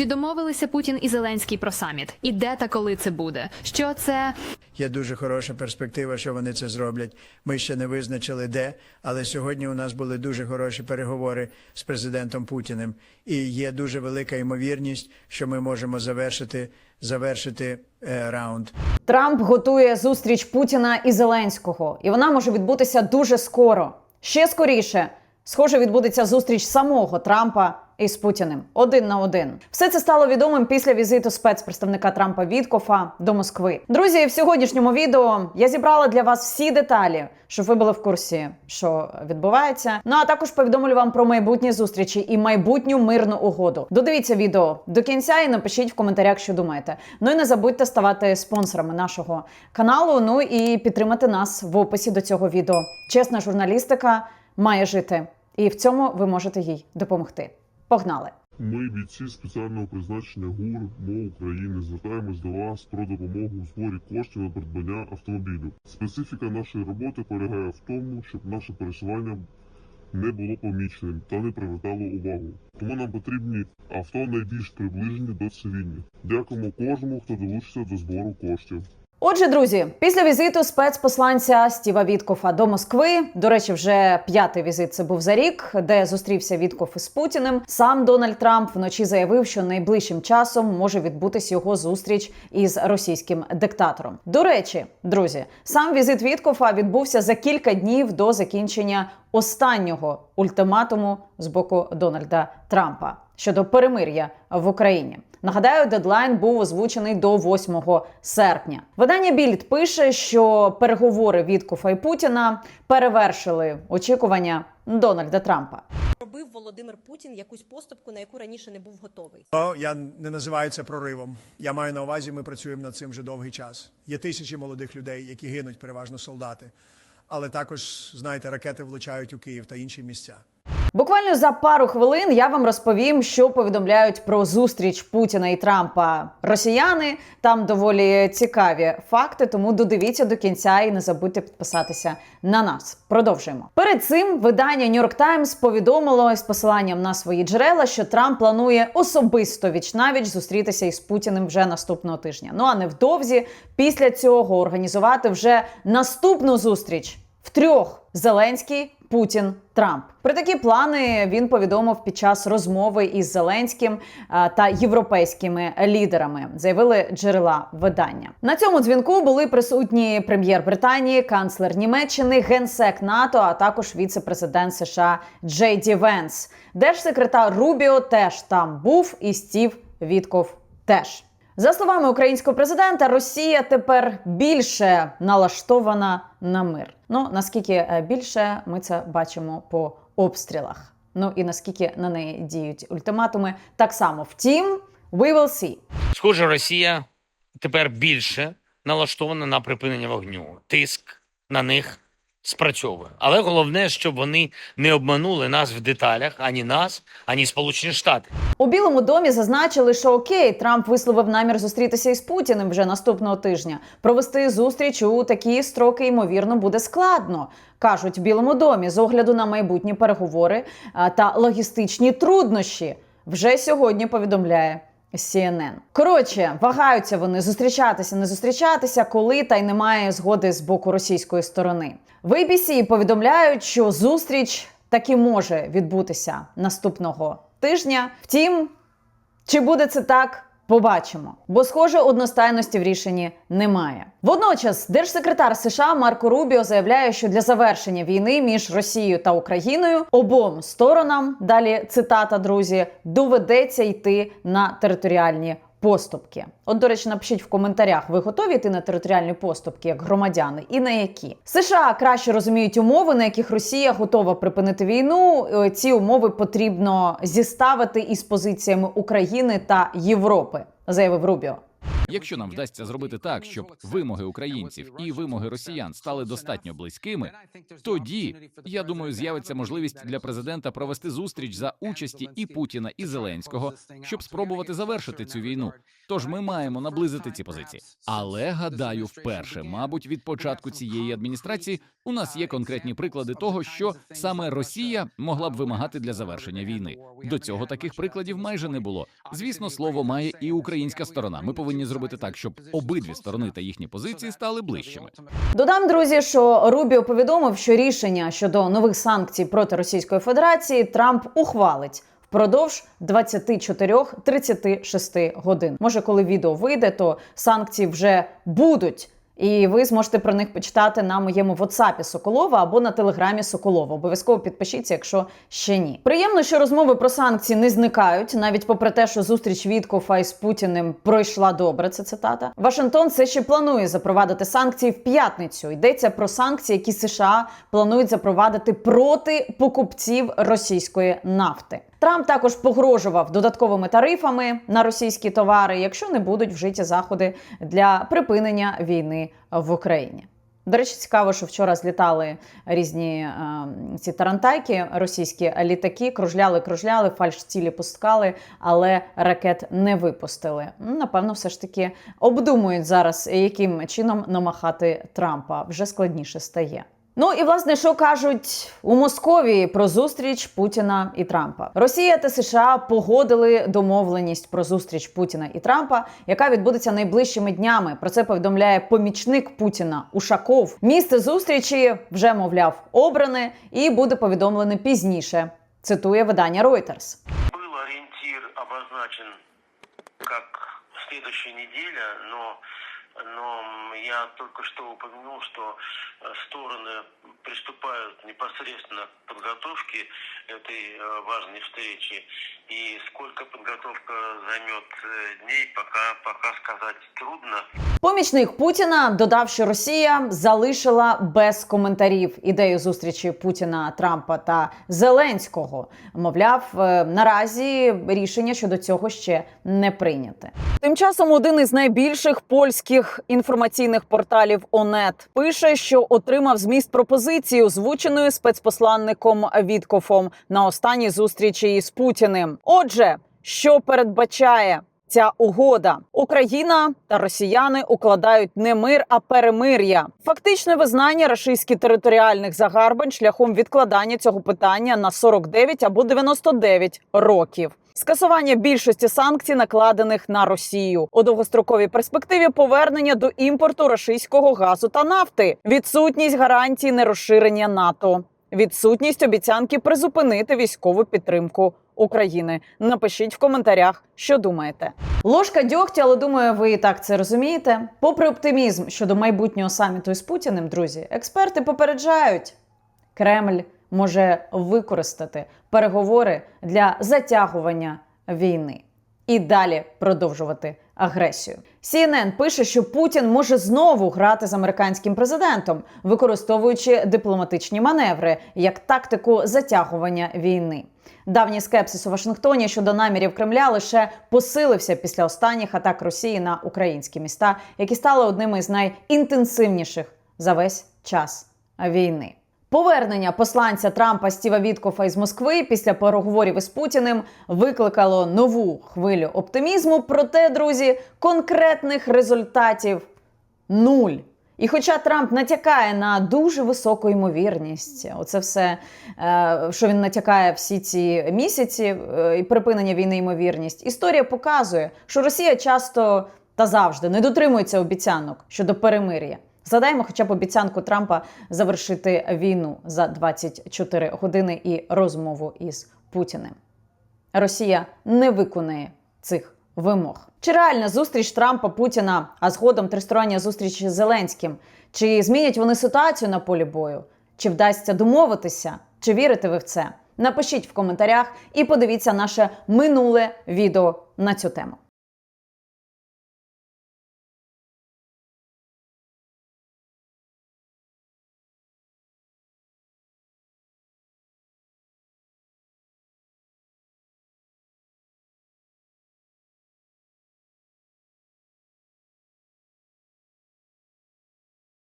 Чи домовилися Путін і Зеленський про саміт? І де та коли це буде? Що це Є дуже хороша перспектива, що вони це зроблять. Ми ще не визначили де, але сьогодні у нас були дуже хороші переговори з президентом Путіним, і є дуже велика ймовірність, що ми можемо завершити завершити е, раунд. Трамп готує зустріч Путіна і Зеленського, і вона може відбутися дуже скоро. Ще скоріше, схоже, відбудеться зустріч самого Трампа із Путіним один на один. Все це стало відомим після візиту спецпредставника Трампа Віткофа до Москви. Друзі, в сьогоднішньому відео я зібрала для вас всі деталі, щоб ви були в курсі, що відбувається. Ну а також повідомлю вам про майбутні зустрічі і майбутню мирну угоду. Додивіться відео до кінця і напишіть в коментарях, що думаєте. Ну і не забудьте ставати спонсорами нашого каналу. Ну і підтримати нас в описі до цього відео. Чесна журналістика має жити, і в цьому ви можете їй допомогти. Погнали! Ми, бійці спеціального призначення ГУР МО України, звертаємось до вас про допомогу у зборі коштів на придбання автомобілю. Специфіка нашої роботи полягає в тому, щоб наше пересування не було поміченим та не привертало увагу. Тому нам потрібні авто найбільш приближені до цивільних. Дякуємо кожному, хто долучиться до збору коштів. Отже, друзі, після візиту спецпосланця Стіва Віткофа до Москви, до речі, вже п'ятий візит це був за рік, де зустрівся Віткоф із Путіним. Сам Дональд Трамп вночі заявив, що найближчим часом може відбутись його зустріч із російським диктатором. До речі, друзі, сам візит Віткофа відбувся за кілька днів до закінчення останнього ультиматуму з боку Дональда Трампа щодо перемир'я в Україні. Нагадаю, дедлайн був озвучений до 8 серпня. Видання Більд пише, що переговори Віткофа і Путіна перевершили очікування Дональда Трампа. робив Володимир Путін якусь поступку, на яку раніше не був готовий. Ну, я не називаю це проривом. Я маю на увазі, ми працюємо над цим вже довгий час. Є тисячі молодих людей, які гинуть, переважно солдати. Але також, знаєте, ракети влучають у Київ та інші місця. Буквально за пару хвилин я вам розповім, що повідомляють про зустріч Путіна і Трампа росіяни. Там доволі цікаві факти, тому додивіться до кінця і не забудьте підписатися на нас. Продовжуємо. Перед цим видання New York Times повідомило з посиланням на свої джерела, що Трамп планує особисто віч навіч зустрітися із Путіним вже наступного тижня. Ну а невдовзі після цього організувати вже наступну зустріч втрьох Зеленський, Путін, Трамп. Про такі плани він повідомив під час розмови із Зеленським та європейськими лідерами, заявили джерела видання. На цьому дзвінку були присутні прем'єр Британії, канцлер Німеччини, генсек НАТО, а також віце-президент США Джей Ді Венс. Держсекретар Рубіо теж там був, і Стів Вітков теж. За словами українського президента, Росія тепер більше налаштована на мир. Ну наскільки е, більше ми це бачимо по обстрілах. Ну і наскільки на неї діють ультиматуми, так само. Втім, we will see. Схоже, Росія тепер більше налаштована на припинення вогню. Тиск на них спрацьовує. Але головне, щоб вони не обманули нас в деталях ані нас, ані Сполучені Штати. У Білому домі зазначили, що окей, Трамп висловив намір зустрітися із Путіним вже наступного тижня. Провести зустріч у такі строки ймовірно буде складно. кажуть в Білому домі з огляду на майбутні переговори та логістичні труднощі. Вже сьогодні повідомляє CNN. Коротше, вагаються вони зустрічатися, не зустрічатися, коли та й немає згоди з боку російської сторони. В ABC повідомляють, що зустріч таки може відбутися наступного тижня. Втім, чи буде це так? Побачимо, бо схоже одностайності в рішенні немає. Водночас, держсекретар США Марко Рубіо заявляє, що для завершення війни між Росією та Україною обом сторонам далі цитата, друзі, доведеться йти на територіальні поступки. От, до речі, напишіть в коментарях, ви готові йти на територіальні поступки як громадяни, і на які США краще розуміють умови, на яких Росія готова припинити війну. Е, Ці умови потрібно зіставити із позиціями України та Європи, заявив Рубіо. Якщо нам вдасться зробити так, щоб вимоги українців і вимоги росіян стали достатньо близькими, тоді я думаю, з'явиться можливість для президента провести зустріч за участі і Путіна, і Зеленського, щоб спробувати завершити цю війну. Тож ми маємо наблизити ці позиції. Але гадаю, вперше, мабуть, від початку цієї адміністрації у нас є конкретні приклади того, що саме Росія могла б вимагати для завершення війни. До цього таких прикладів майже не було. Звісно, слово має і українська сторона. Ми повинні зробити так, щоб обидві сторони та їхні позиції стали ближчими. Додам, друзі, що Рубіо повідомив, що рішення щодо нових санкцій проти Російської Федерації Трамп ухвалить. Впродовж 24-36 годин. Може, коли відео вийде, то санкції вже будуть. І ви зможете про них почитати на моєму WhatsApp Соколова або на телеграмі Соколова. Обов'язково підпишіться, якщо ще ні. Приємно, що розмови про санкції не зникають, навіть попри те, що зустріч Віткофа із Путіним пройшла добре. Це цитата. Вашингтон все ще планує запровадити санкції в п'ятницю. Йдеться про санкції, які США планують запровадити проти покупців російської нафти. Трамп також погрожував додатковими тарифами на російські товари, якщо не будуть вжиті заходи для припинення війни в Україні. До речі, цікаво, що вчора злітали різні е, ці тарантайки, російські літаки, кружляли, кружляли, фальш-цілі пускали, але ракет не випустили. Ну, Напевно, все ж таки обдумують зараз, яким чином намахати Трампа. Вже складніше стає. Ну і власне, що кажуть у Московії про зустріч Путіна і Трампа? Росія та США погодили домовленість про зустріч Путіна і Трампа, яка відбудеться найближчими днями. Про це повідомляє помічник Путіна Ушаков. Місце зустрічі вже мовляв обране і буде повідомлене пізніше. Цитує видання Reuters. Был ориентир обозначен как следующая неделя, но, но я только что упомянул, что э, стороны приступают непосредственно к подготовке этой э, важной встречи. И сколько подготовка займет э, дней, пока, пока сказать трудно. Помічник Путіна додав, що Росія залишила без коментарів ідею зустрічі Путіна, Трампа та Зеленського. Мовляв, е, наразі рішення щодо цього ще не прийняте. Тим часом один із найбільших польських інформаційних порталів ОНЕТ пише, що отримав зміст пропозиції, озвученої спецпосланником Віткофом на останній зустрічі із Путіним. Отже, що передбачає ця угода. Україна та росіяни укладають не мир, а перемир'я. Фактичне визнання рашистських територіальних загарбань шляхом відкладання цього питання на 49 або 99 років. Скасування більшості санкцій, накладених на Росію у довгостроковій перспективі повернення до імпорту російського газу та нафти, відсутність гарантій нерозширення НАТО, відсутність обіцянки призупинити військову підтримку України. Напишіть в коментарях, що думаєте. Ложка дьогтя, але думаю, ви і так це розумієте. Попри оптимізм щодо майбутнього саміту із Путіним, друзі, експерти попереджають, Кремль може використати переговори для затягування війни і далі продовжувати агресію. CNN пише, що Путін може знову грати з американським президентом, використовуючи дипломатичні маневри як тактику затягування війни. Давній скепсис у Вашингтоні щодо намірів Кремля лише посилився після останніх атак Росії на українські міста, які стали одними із найінтенсивніших за весь час війни. Повернення посланця Трампа Стіва Віткофа із Москви після переговорів із Путіним викликало нову хвилю оптимізму. Проте, друзі, конкретних результатів нуль. І хоча Трамп натякає на дуже високу ймовірність, оце все, е, що він натякає всі ці місяці е, і припинення війни ймовірність, історія показує, що Росія часто та завжди не дотримується обіцянок щодо перемир'я. Згадаємо хоча б обіцянку Трампа завершити війну за 24 години і розмову із Путіним. Росія не виконує цих вимог. Чи реальна зустріч Трампа Путіна, а згодом тристороння зустріч з Зеленським? Чи змінять вони ситуацію на полі бою? Чи вдасться домовитися? Чи вірите ви в це? Напишіть в коментарях і подивіться наше минуле відео на цю тему.